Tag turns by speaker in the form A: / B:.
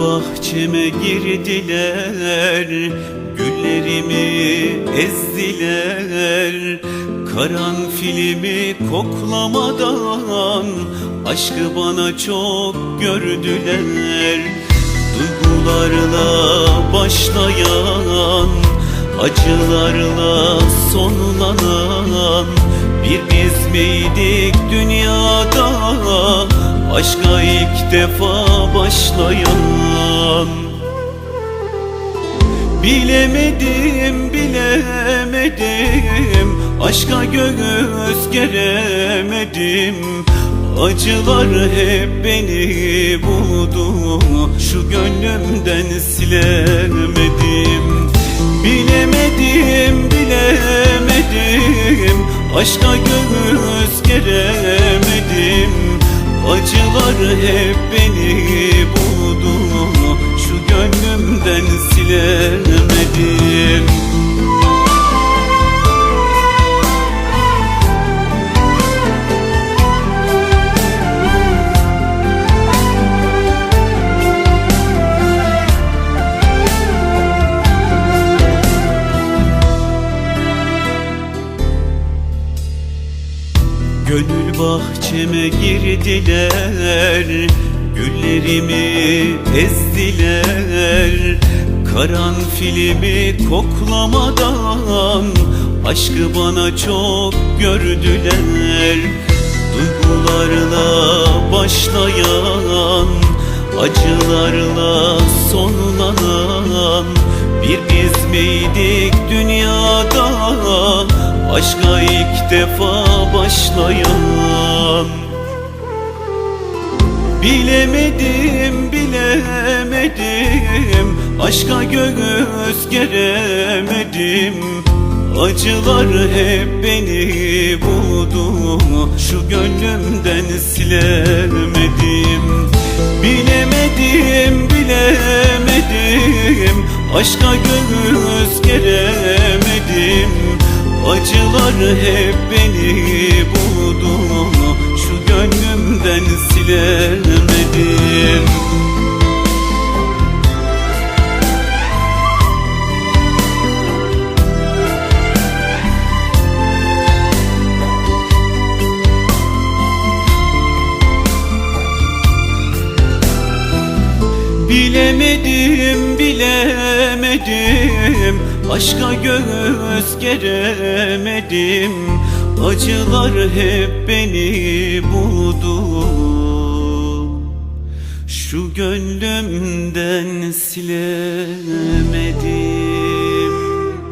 A: bahçeme girdiler Güllerimi ezdiler. Karanfilimi koklamadan Aşkı bana çok gördüler. Duygularla başlayan Acılarla sonlanan Bir biz miydik dünyada Aşka ilk defa başlayan Bilemedim, bilemedim. Aşka göğüs geremedim Acılar hep beni buldu. Şu gönlümden silemedim. Bilemedim, bilemedim. Aşka göğüs geremedim Acılar hep beni buldu Gönül bahçeme girdiler Güllerimi ezdiler. Karanfilimi koklamadan Aşkı bana çok gördüler. Duygularla başlayan Acılarla sonlanan Bir biz miydik dünyada Aşka ilk defa başlayan Bilemedim, bilemedim. Aşka göğüs geremedim. Acılar hep beni buldu Şu gönlümden silemedim. Bilemedim, bilemedim. Aşka göğüs Acılar hep beni buldu. Şu gönlümden silemedim Bilemedim, bilemedim. Aşka göğüs geremedim. Acılar hep beni buldu. Şu gönlümden silemedim